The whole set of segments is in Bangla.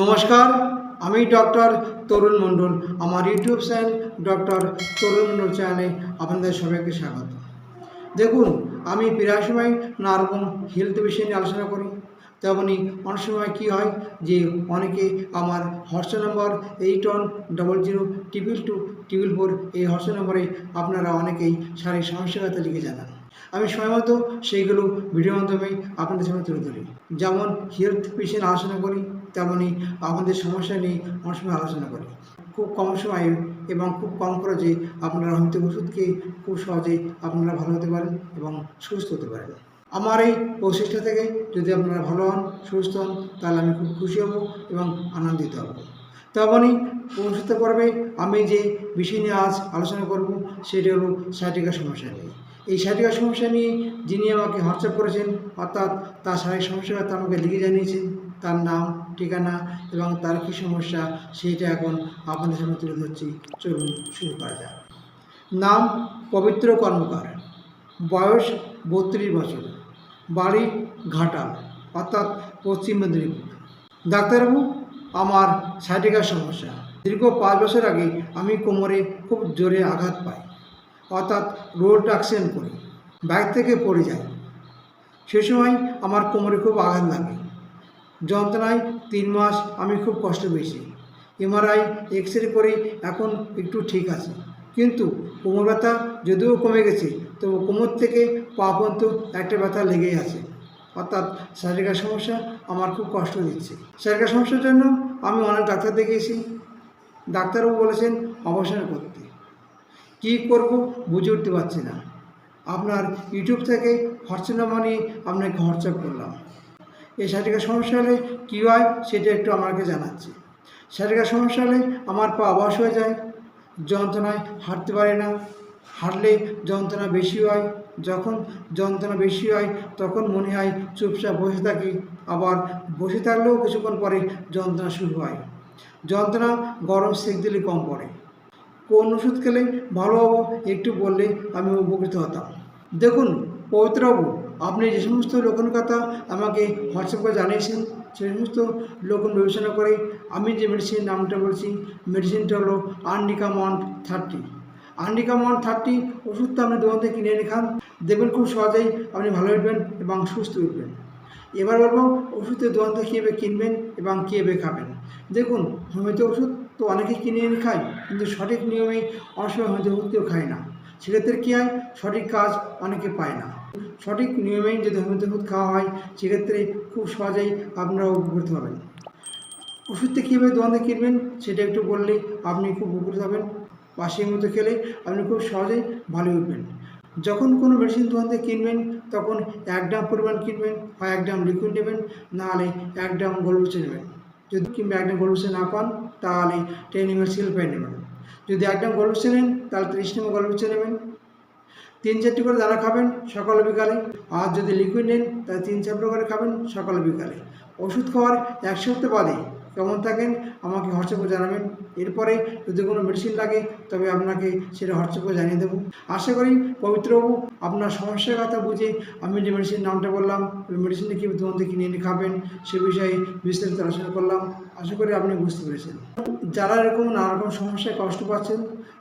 নমস্কার, আমি ডক্টর তরুণ মণ্ডল। আমার YouTube channel doctor Tarun Mondal চ্যানেলে আপনাদের সবাইকে স্বাগত। দেখুন, আমি প্রায় সময় নানা রকম হেলথ বিষয় নিয়ে আলোচনা করি। তেমনই অনেক সময় কী হয় যে, অনেকে আমার WhatsApp number eight one double zero triple two triple four এই হোয়াটসঅ্যাপ নম্বরে আপনারা অনেকেই শারীরিক সমস্যার কথা লিখে জানান। আমি সময় মতো সেইগুলো ভিডিওর মাধ্যমে আপনাদের সামনে তুলে ধরি। যেমন হেলথ পেশেন্ট আলোচনা করি তেমনই আপনাদের সমস্যা নিয়ে অনেক সময় আলোচনা করি। খুব কম সময়ে এবং খুব কম খরচে আপনারা হয়তো ওষুধকে খুব সহজে আপনারা ভালো হতে পারেন এবং সুস্থ হতে পারেন। আমার এই প্রচেষ্টা থেকে যদি আপনারা ভালো হন, সুস্থ হন, তাহলে আমি খুব খুশি হব এবং আনন্দিত হব। তেমনই অনুষ্ঠিত পর্বে আমি যে বিষয় নিয়ে আজ আলোচনা করব, সেটি হলো সাইটিকা সমস্যা নিয়ে। এই সাইটিকা সমস্যা নিয়ে যিনি আমাকে হোয়াটসঅ্যাপ করেছেন, অর্থাৎ তার শারীরিক সমস্যার কথা আমাকে লিখে জানিয়েছেন, তার নাম ঠিকানা এবং তার কী সমস্যা সেইটা এখন আপনাদের সামনে তুলে ধরছি। চলুন শুরু করা যাক। নাম, পবিত্র কর্মকার। বয়স বত্রিশ বছর। বাড়ি ঘাটাল, অর্থাৎ পশ্চিম মেদিনীপুর। ডাক্তারবাবু, আমার সাইটিকার সমস্যা। দীর্ঘ পাঁচ বছর আগে আমি কোমরে খুব জোরে আঘাত পাই, অর্থাৎ রোড অ্যাক্সিডেন্ট করি বাইক থেকে পড়ে যাই। সে সময় আমার কোমরে খুব আঘাত লাগে। যন্ত্রণায় তিন মাস আমি খুব কষ্ট পেয়েছি। এমআরআই এক্স রে করে এখন একটু ঠিক আছে। কিন্তু কোমর ব্যথা যদিও কমে গেছে তো কোমর থেকে পা পর্যন্ত একটা ব্যথা লেগেই আছে। অর্থাৎ শারীরিক সমস্যা আমার খুব কষ্ট দিচ্ছে। শারীরিক সমস্যার জন্য আমি অনেক ডাক্তার দেখিয়েছি। ডাক্তারবাবু বলেছেন অবসর করতে। কী করব বুঝে উঠতে পারছি না। আপনার ইউটিউব থেকে হোয়াটসঅ্যাপ নাম্বার নিয়ে আপনাকে হোয়াটসঅ্যাপ করলাম। এই শারীরিক সমস্যা হলে কী হয় সেটা একটু আমাকে জানাচ্ছি। শারীরিক সমস্যা হলে আমার পা অবাস হয়ে যায়, যন্ত্রণায় হাঁটতে পারে না। হাঁটলে যন্ত্রণা বেশি হয়, যখন যন্ত্রণা বেশি হয় তখন মনে হয় চুপচাপ বসে থাকি। আবার বসে থাকলেও কিছুক্ষণ পরে যন্ত্রণা শুরু হয়। যন্ত্রণা গরম সেক দিলে কম পড়ে। কোন ওষুধ খেলে ভালো হব একটু বললে আমি উপকৃত হতাম। দেখুন পবিত্রবাবু আপনি যে সমস্ত লোকন কথা আমাকে হোয়াটসঅ্যাপ করে জানিয়েছেন, সেই সমস্ত লোকন বিবেচনা করে আমি যে মেডিসিনের নামটা বলছি মেডিসিনটা হলো arnica mont thirty arnica mont thirty ওষুধটা আপনি দোকান থেকে কিনে এনে খান, দেখবেন খুব সহজেই আপনি ভালো উঠবেন এবং সুস্থ উঠবেন এবার বলব, ওষুধের দোকান থেকে কীভাবে কিনবেন এবং কীভাবে খাবেন? দেখুন হোমিওপ্যাথি ওষুধ তো অনেকেই কিনে এনে খায়, কিন্তু সঠিক নিয়মে অনেক সময় হোমিওপ্যাথি ওষুধ কেউ খায় না। সেক্ষেত্রে কী হয়? সঠিক কাজ অনেকে পায় না। সঠিক নিয়মেই যদি হোমিওপ্যাথি খাওয়া হয়, সেক্ষেত্রে খুব সহজেই আপনারা উপকৃত হবেন। ওষুধটা কীভাবে দোকানে কিনবেন, সেটা একটু বললে আপনি খুব উপকৃত হবেন। পাশের মতো খেলে আপনি খুব সহজেই ভালো উঠবেন। যখন কোনো মেডিসিন দোকান থেকে কিনবেন, তখন এক গ্রাম পরিমাণ কিনবেন হয় এক গ্রাম লিকুইড নেবেন, নাহলে এক গ্রাম গোলবুচে নেবেন। যদি কিংবা এক গ্রাম গোলবুচে না পান, তাহলে টেন এম এল নেবেন। যদি এক গ্রাম গোলবুচে নেন, তাহলে ত্রিশ নম্বর গোলবুচে নেবেন। তিন চারটি করে দানা খাবেন সকাল বিকালে। আর যদি লিকুইড নেন, তাহলে তিন চারটে করে খাবেন সকাল বিকালে। ওষুধ খাওয়ার এক সপ্তাহ বাদে কেমন থাকেন, আমাকে হোয়াটসঅ্যাপে জানাবেন। এরপরে যদি কোনো মেডিসিন লাগে, তবে আপনাকে সেটা হোয়াটসঅ্যাপে জানিয়ে দেবো। আশা করি পবিত্রবাবু, আপনার সমস্যার কথা বুঝে আমি যে মেডিসিন নামটা বললাম, ওই মেডিসিনটা কী থেকে কিনে এনে খাবেন, সে বিষয়ে বিস্তারিত আলোচনা করলাম। আশা করি আপনি বুঝতে পেরেছেন। যারা এরকম নানা রকম সমস্যায় কষ্ট পাচ্ছেন,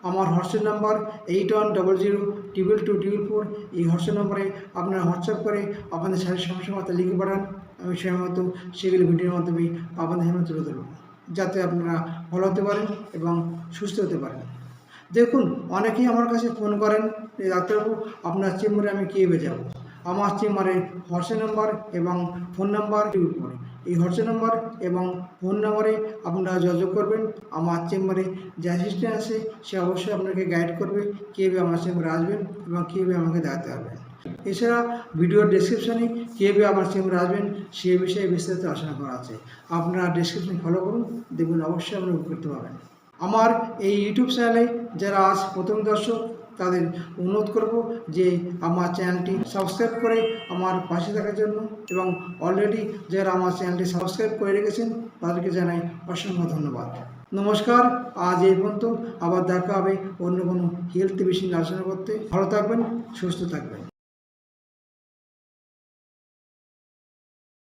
আমার WhatsApp number eight one double zero triple two triple four এই হোয়াটসঅ্যাপ নম্বরে আপনারা হোয়াটসঅ্যাপ করে আপনাদের শারীরিক সমস্যার মতো লিখে পাঠান, আমি সেই মতো সেগুলি ভিডিওর মাধ্যমে আপনাদের সামনে তুলে ধরব, যাতে আপনারা ভালো হতে পারেন এবং সুস্থ হতে পারেন। দেখুন, অনেকেই আমার কাছে ফোন করেন ডাক্তারবাবু, আপনার চেম্বারে আমি কে যাব? আমার চেম্বারে হোয়াটসঅ্যাপ নাম্বার এবং ফোন নাম্বার। উপরে এই হোয়াটসঅ্যাপ নাম্বার এবং ফোন নাম্বারে আপনারা যোগাযোগ করবেন। আমার চেম্বারে যে অ্যাসিস্ট্যান্ট আছে, সে অবশ্যই আপনাকে গাইড করবে কীভাবে আমার চেম্বারে আসবেন এবং কীভাবে আমাকে দেখাতে হবে। এছাড়া ভিডিওর ডেসক্রিপশানে কীভাবে আমার চেম্বারে আসবেন, সে বিষয়ে বিস্তারিত আলোচনা করা আছে। আপনারা ডেসক্রিপশন ফলো করুন, দেখবেন অবশ্যই আপনি উপকৃত পাবেন আমার এই ইউটিউব চ্যানেলে যারা আজ প্রথম দর্শক তাদের অনুরোধ করব যে আমার চ্যানেলটি সাবস্ক্রাইব করে আমার পাশে থাকার জন্য এবং অলরেডি যারা আমার চ্যানেলটি সাবস্ক্রাইব করে রেখেছেন, তাদেরকে জানাই অসংখ্য ধন্যবাদ। নমস্কার, আজ এই পর্যন্ত। আবার দেখা হবে অন্য কোনো হেলথ বিষয় আলোচনা করতে। ভালো থাকবেন, সুস্থ থাকবেন।